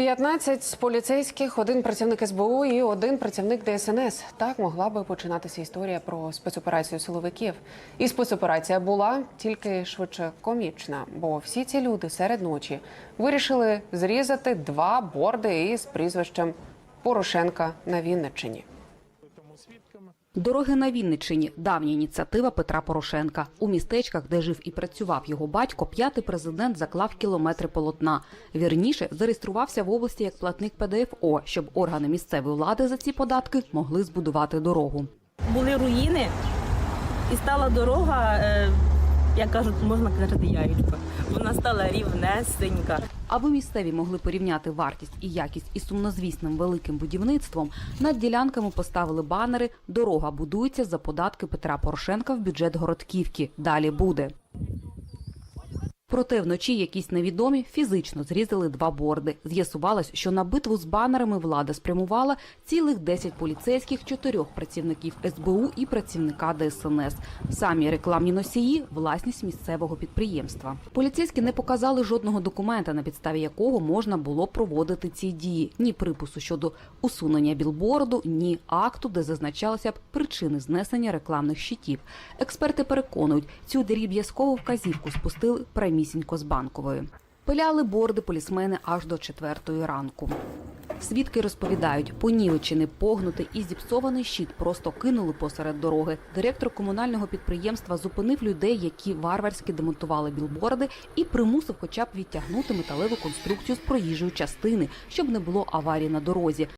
15 поліцейських, один працівник СБУ і один працівник ДСНС. Так могла би починатися історія про спецоперацію силовиків. І спецоперація була тільки швидше комічна, бо всі ці люди серед ночі вирішили зрізати два борди із прізвищем Порошенка на Вінниччині. Дороги на Вінниччині – давня ініціатива Петра Порошенка. У містечках, де жив і працював його батько, п'ятий президент заклав кілометри полотна. Вірніше, зареєструвався в області як платник ПДФО, щоб органи місцевої влади за ці податки могли збудувати дорогу. були руїни, і стала дорога, е, як кажуть, можна казати, яєчко. Вона стала рівнесенька. Аби місцеві могли порівняти вартість і якість із сумнозвісним великим будівництвом, над ділянками поставили банери «Дорога будується за податки Петра Порошенка в бюджет Городківки. Далі буде». Проте вночі якісь невідомі фізично зрізали два борди. З'ясувалось, що на битву з банерами влада спрямувала цілих 10 поліцейських, чотирьох працівників СБУ і працівника ДСНС. Самі рекламні носії – власність місцевого підприємства. Поліцейські не показали жодного документа, на підставі якого можна було проводити ці дії. Ні припису щодо усунення білборду, ні акту, де зазначалися б причини знесення рекламних щитів. Експерти переконують, цю дріб'язкову вказівку спустили прямісінько з банкової. Пиляли борди полісмени аж до четвертої ранку. Свідки розповідають, понівечений, погнутий і зіпсований щит просто кинули посеред дороги. Директор комунального підприємства зупинив людей, які варварськи демонтували білборди, і примусив хоча б відтягнути металеву конструкцію з проїжджої частини, щоб не було аварії на дорозі.